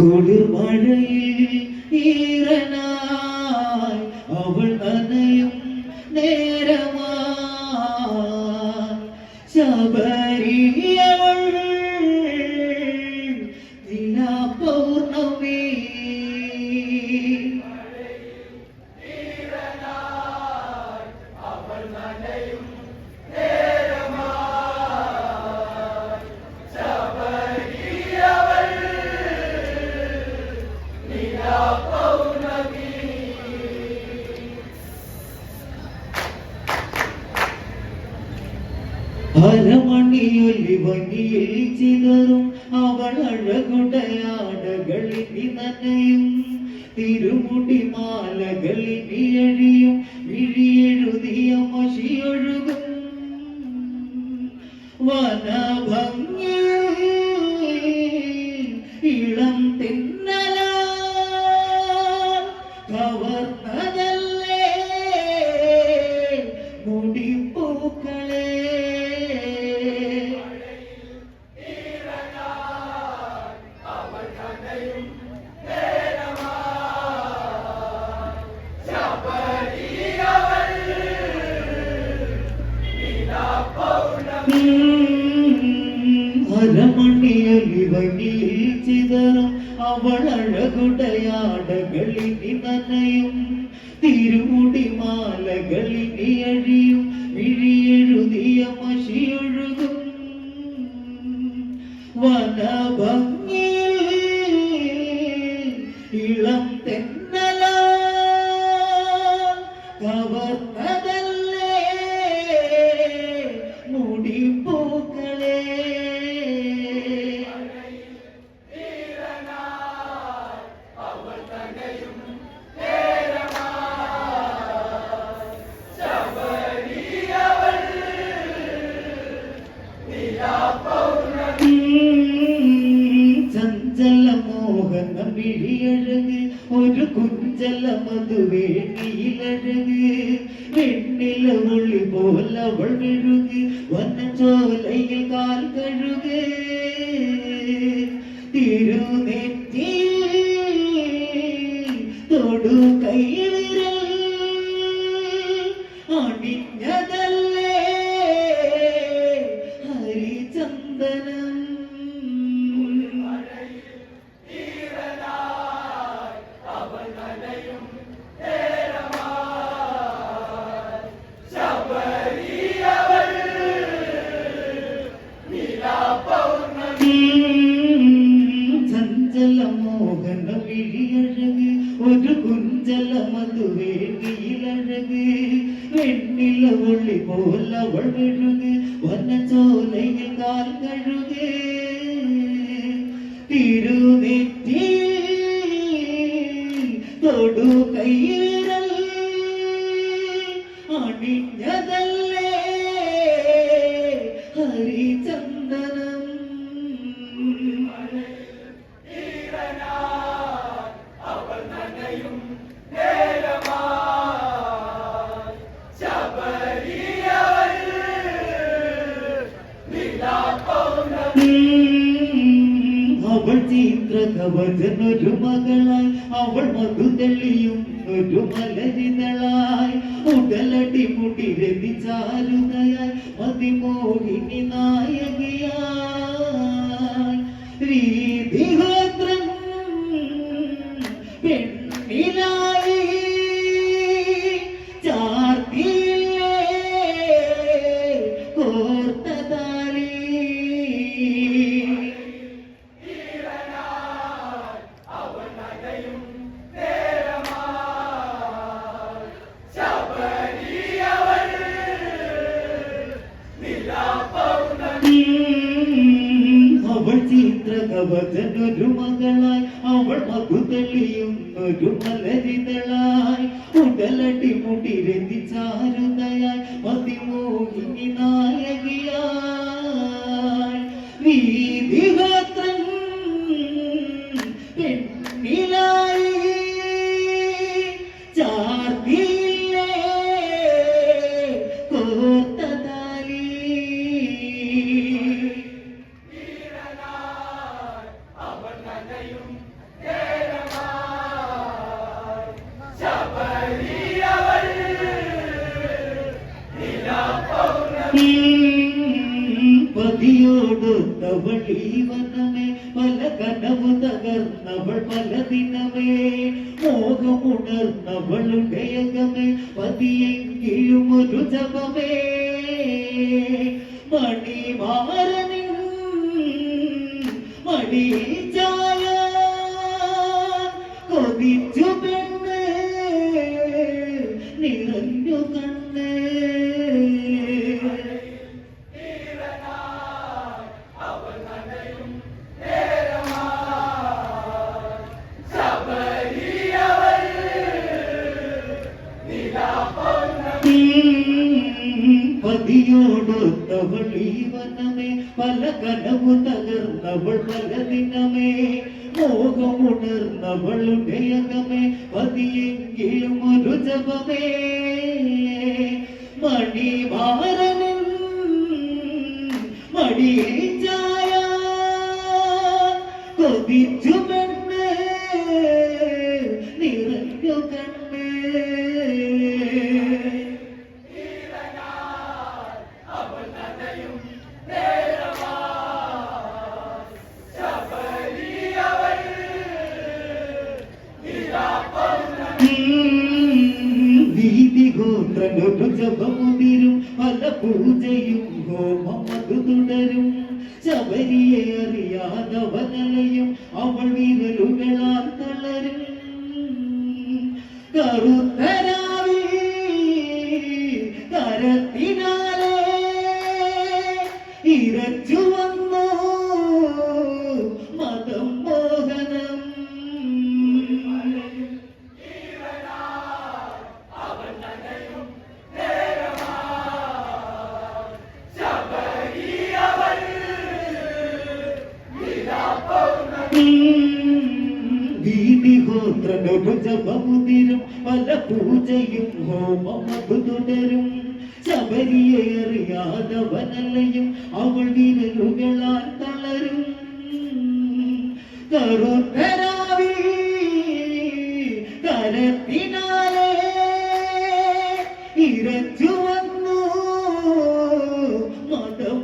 കൊടുമഴയിൽ ഈറനായി അവൾ അനയും നേരമാ ശബരിയവൾ 你已经 നിനയും നനയും തിരുമുടി മാലകളിനി അഴിയും വിഴിയെഴുതിയ മഷിയൊഴുകും വനഭംഗിയിൽ ചഞ്ചല മോഹന മിഴിയഴക് ഒരു കുഞ്ചല മധുവേണിയിലഴക് വെണ്ണില ഉള്ളി പോലവൾ മെഴുക്. വനച്ചോലയിൽ കാൽ കഴുക്. തിരുനെറ്റി തൊടു കൈവിരൽ. അണിഞ്ഞതല്ലേ മോഹന വിഴിയഴക് ഒരു കുഞ്ചല മധുവേദിയിലഴക് വെണ്ണില ഒളി പോലവൾ മെഴുക് വനച്ചോലയിൽ കാൽ കഴുക് തിരുനെറ്റി തൊടു കൈവിരൽ അണിഞ്ഞതല്ലേ ചിത്രകവചനൊരു മകളായി അവൾ മധു തെളിയും ഒരു മലരിതളായി. ഉടലടി മുടി രതി മതിമോഹിനി ചിത്രകവചനൊരു മകളായി അവൾ മകുതെളിയും ഒരു മലരിതളായി ഉടലടി മുടി രതി മതിയോടൊത്തവൾ ഈ വനമേ പല കനവ് തകർന്നവൾ പല ദിനമേ. മോഹമുണർന്നവളുടെ അകമേ പതിയെങ്കിലും ഒരു ജപമേ. മണിമാരനിൻ മണി ചായ കൊതിച്ചു പതിയെങ്കിലും ഒരു ജപമേ മണിമാരനും വീതിഗോത്രനൊരു ജപമുതിരും പല പൂജയും ഹോമമതു തുടരും. ശബരിയെ അറിയാതവനലയും അവൾ വിരലുകളാൽ തളരും. കറുത്തരാവി കരത്തിനാലേ ഇരച്ചു പൂജയും ഹോമമതു തുടരും ശബരിയെ അറിയാതവനലയും അവൾ വിരലുകളാൽ തളരും. കറുത്തരാവി കരത്തിനാലേ ഇരച്ചു വന്നു മതം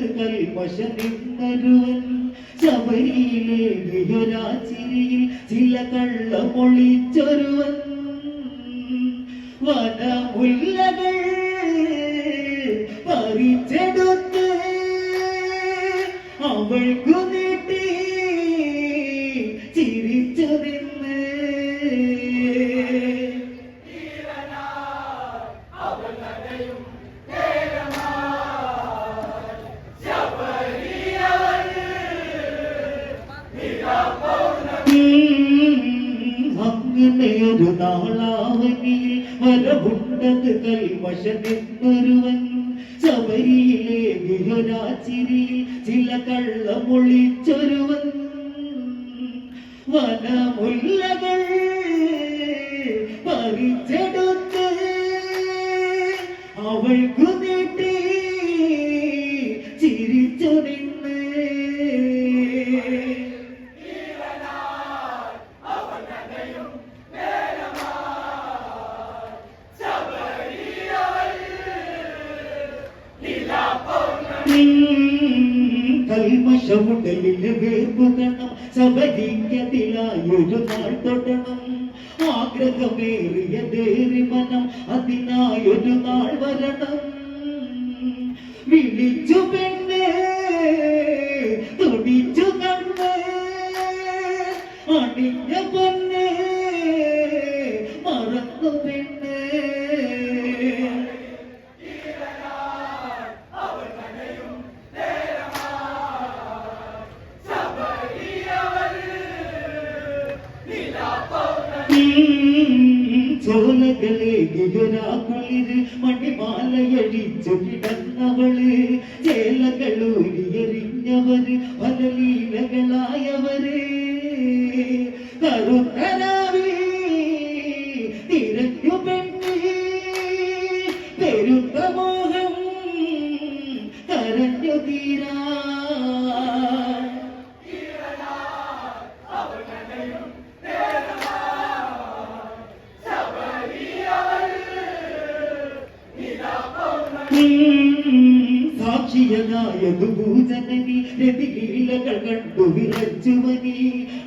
വരവുണ്ടത് കൽമശ നിന്നരുവൻ ചില ചില കള്ളമൊളിച്ചൊരുവൻ വനമുല്ലകൾ പറിച്ചെടുത്ത് അവൾക്കു നാളാവനിയിൽ വരവുണ്ടത് ചില കള്ളമൊളിച്ചൊരുവൻ. വനമുല്ലകൾ പറിച്ചെടുത്ത് അവൾക്കു വേർപ്പുകണം സബരിക്കതിലായൊരു നാൾ തൊടണം. ആഗ്രഹമേറിയതേറി മനം അതിനായൊരു നാൾ വരണം. വിളിച്ചു പെണ്ണേ ഗുജറാക്കുളിര് മണിമാലയടിച്ചു കിടന്നവള് ചേലകളൂരിയെറിഞ്ഞവര് പല ലീലകളായവര് കറുത്തരാവി తీయగా ఎదుగు జనని రెదిగిళ్ళ కండు విరచ్చువని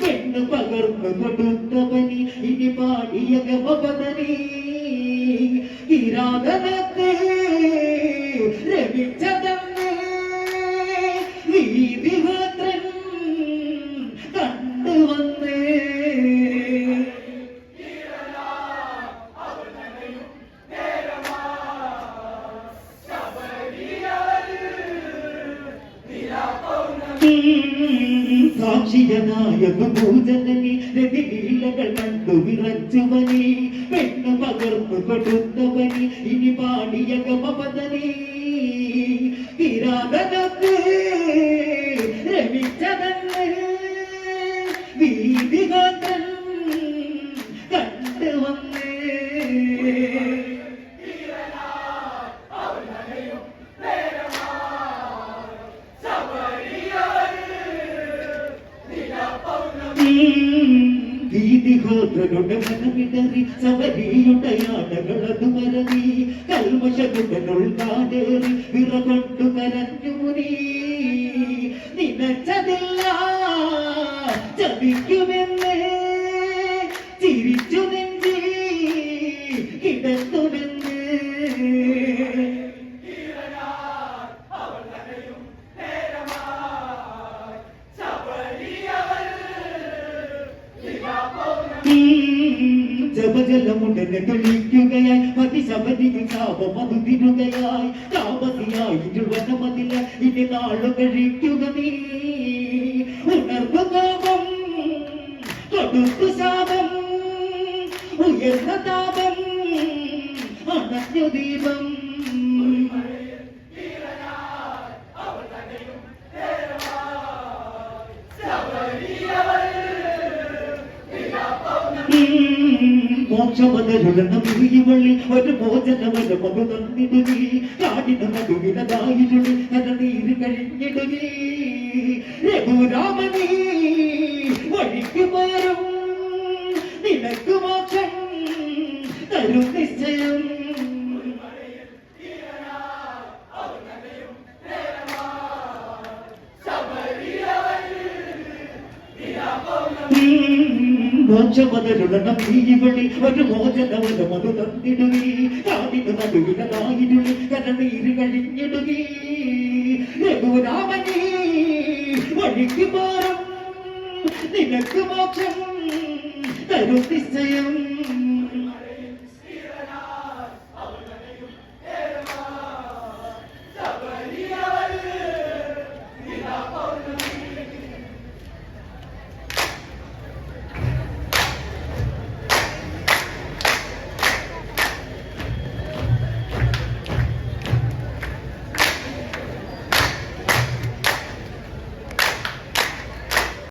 పెన్ను పగర్ను కొడుకవని ఇది పాడియగ మగదని ఇరాగన സാക്ഷിയനായ പൂജനനി രതിലീലകൾ കണ്ടു വിറച്ചുവനി പെണ്ണു പകർന്നു കൊടുത്തവനി ജപജലമുടനെ തുളിക്കുകയായി മതിശബരിയിൽ ശാപം അത് തിരുകയായി താമസിയായി ഇരുവനമതില ഇനി നാളു കഴിക്കുക നീ. ഉണർന്നു കോപം കൊടുത്തു ഉയർന്ന താപം അണഞ്ഞു മോക്ഷമതരുന്ന വീവള്ളി ഒരു മോചനമല മകു തന്നിടുകി. കാടിന നടുവിനതായിരുളി കരനീര് കഴിഞ്ഞിടുകി. രഘുരാമനീ വഴിക്ക് മാറും നിനക്ക് മോക്ഷം തരും നിശ്ചയം. മോക്ഷമതരുടണം വീവളി ഒരു മോചനമല മകു തന്നിടുകി കാടിന നടുവിനതായിരുളി കരനീര് കഴിഞ്ഞിടുകി രഘുരാമനീ വഴിക്ക് മാറും നിനക്ക് മോക്ഷം തരും നിശ്ചയം.